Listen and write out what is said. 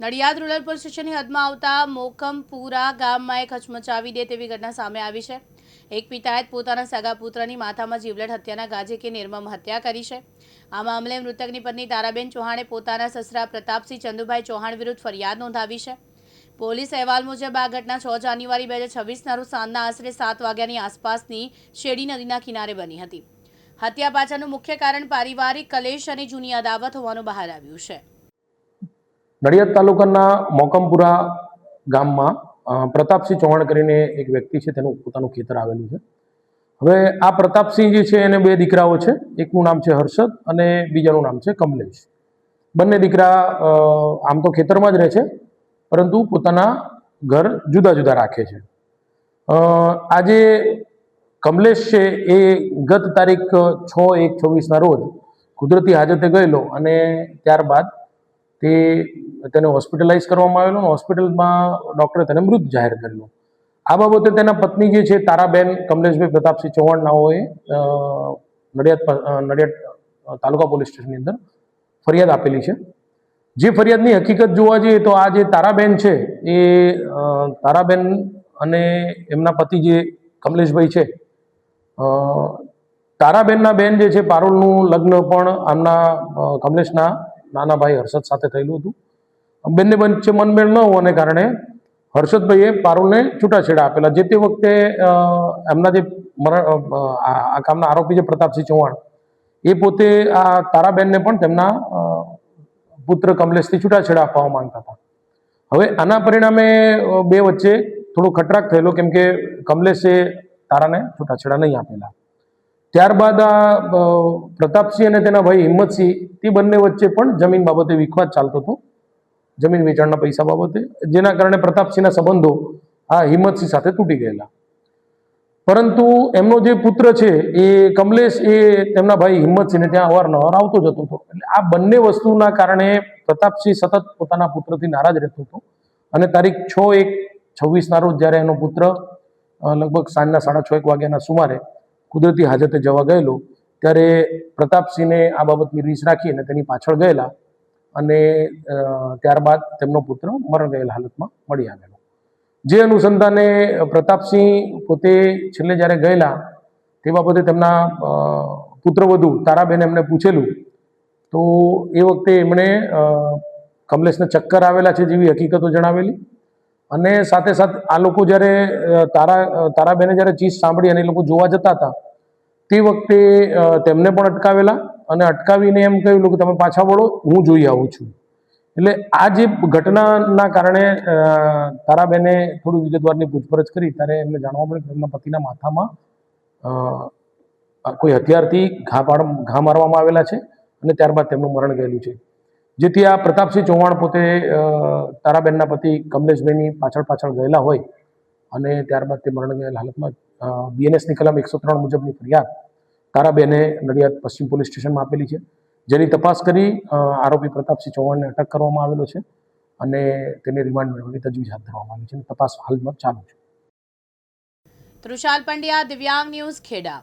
Nadiad rural police સ્ટેશનની હદમાં આવતા મોકમપુરા ગામમાં એક હચમચાવી દે તેવી ઘટના સામે આવી છે. એક પિતાએ પોતાના સગા પુત્રની માથામાં જીવલેટ હત્યાના ગાજે કે નિર્મમ હત્યા કરી છે. આ મામલે મૃતકની પત્ની તારાબેન ચૌહાણે પોતાના સસરા પ્રતાપસિંહ ચંદુભાઈ ચૌહાણ વિરુદ્ધ ફરિયાદ નોંધાવી છે. પોલીસ અહેવાલ મુજબ આ ઘટના છ જાન્યુઆરી બે હજાર છવ્વીસના રોજ સાંજના આશરે સાત વાગ્યાની આસપાસની શેરડી નદીના કિનારે બની હતી. હત્યા પાછળનું મુખ્ય કારણ પારિવારિક કલેશ અને જૂની અદાવત હોવાનું બહાર આવ્યું છે. નડિયાદ તાલુકાના મોકમપુરા ગામમાં પ્રતાપસિંહ ચૌહાણ કરીને એક વ્યક્તિ છે, તેનું પોતાનું ખેતર આવેલું છે. હવે આ પ્રતાપસિંહ જે છે, એને બે દીકરાઓ છે. એકનું નામ છે હર્ષદ અને બીજાનું નામ છે કમલેશ. બંને દીકરા આમ તો ખેતરમાં જ રહે છે, પરંતુ પોતાના ઘર જુદા જુદા રાખે છે. આજે કમલેશ છે, એ ગત તારીખ છ એક છવ્વીસના રોજ કુદરતી હાજતે ગયેલો અને ત્યારબાદ તે તેને હોસ્પિટલાઇઝ કરવામાં આવેલો અને હોસ્પિટલમાં ડૉક્ટરે તેને મૃત જાહેર કરેલો આ બાબતે તેના પત્ની જે છે, તારાબેન કમલેશભાઈ પ્રતાપસિંહ ચૌહાણ નાઓએ નડિયાદ નડિયાદ તાલુકા પોલીસ સ્ટેશનની અંદર ફરિયાદ આપેલી છે. જે ફરિયાદની હકીકત જોવા જઈએ તો આ જે તારાબેન છે, એ તારાબેન અને એમના પતિ જે કમલેશભાઈ છે તારાબેનના બેન જે છે, પારુલનું લગ્ન પણ આમના કમલેશના નાના ભાઈ હર્ષદ સાથે થયેલું હતું. બંને વચ્ચે મનમેળ ન હોવાને કારણે હર્ષદભાઈએ પારુલને છૂટાછેડા આપેલા. જે તે વખતે એમના જે આ કામના આરોપી છે પ્રતાપસિંહ ચૌહાણ, એ પોતે આ તારાબેનને પણ તેમના પુત્ર કમલેશથી છૂટાછેડા આપવા માંગતા હતા. હવે આના પરિણામે બે વચ્ચે થોડો ખટરાક થયેલો, કેમ કે કમલેશે તારાને છૂટાછેડા નહીં આપેલા. ત્યારબાદ આ પ્રતાપસિંહ અને તેના ભાઈ હિંમતસિંહ, તે બંને વચ્ચે પણ જમીન બાબતે વિખવાદ ચાલતો હતો. જમીન વેચાણના પૈસા બાબતે, જેના કારણે પ્રતાપસિંહના સંબંધો આ હિંમતસિંહ સાથે તૂટી ગયેલા. પરંતુ એમનો જે પુત્ર છે, એ કમલેશ, એ તેમના ભાઈ હિંમતસિંહને ત્યાં અવારનવાર આવતો જતો હતો. એટલે આ બંને વસ્તુના કારણે પ્રતાપસિંહ સતત પોતાના પુત્રથી નારાજ રહેતો હતો. અને તારીખ છ એક છવ્વીસના રોજ જ્યારે એનો પુત્ર લગભગ સાંજના સાડા છ એક વાગ્યાના સુમારે કુદરતી હાજતે જવા ગયેલો, ત્યારે પ્રતાપસિંહને આ બાબતની રીસ રાખી અને તેની પાછળ ગયેલા અને ત્યારબાદ તેમનો પુત્ર મરણ ગયેલ હાલતમાં મળી આવેલો. જે અનુસંધાને પ્રતાપસિંહ પોતે છેલ્લે જ્યારે ગયેલા, તે બાબતે તેમના પુત્રવધુ તારાબેન એમને પૂછેલું, તો એ વખતે એમણે કમલેશને ચક્કર આવેલા છે જેવી હકીકતો જણાવેલી. અને સાથે સાથે આ લોકો જ્યારે તારા તારાબેને જ્યારે ચીજ સાંભળી અને એ લોકો જોવા જતા હતા, તે વખતે તેમને પણ અટકાવેલા અને અટકાવીને એમ કહ્યું કે તમે પાછા વળો, હું જોઈ આવું છું. એટલે આ જે ઘટનાના કારણે તારાબેને થોડી વિગતવારની પૂછપરછ કરી, ત્યારે એમને જાણવા મળ્યું કે એમના પતિના માથામાં કોઈ હથિયારથી ઘા પાડ, ઘા મારવામાં આવેલા છે અને ત્યારબાદ તેમનું મરણ ગયેલું છે. જેથી આ પ્રતાપસિંહ ચૌહાણ પોતે તારાબેનના પતિ કમલેશભાઈની પાછળ પાછળ ગયેલા હોય અને ત્યારબાદ તે મરણ ગયેલ હાલતમાં બીએનએસની કલમ એકસો ત્રણ મુજબની ફરિયાદ તારાબેને નડિયાદ પશ્ચિમ પોલીસ સ્ટેશનમાં આપેલી છે. જેની તપાસ કરી આરોપી પ્રતાપસિંહ ચૌહાણને અટક કરવામાં આવેલો છે અને તેને રિમાન્ડ મેળવવાની તજવીજ હાથ ધરવામાં આવી છે તપાસ હાલમાં ચાલુ છે. તૃષાલ પંડ્યા, દિવ્યાંગ ન્યૂઝ ખેડા.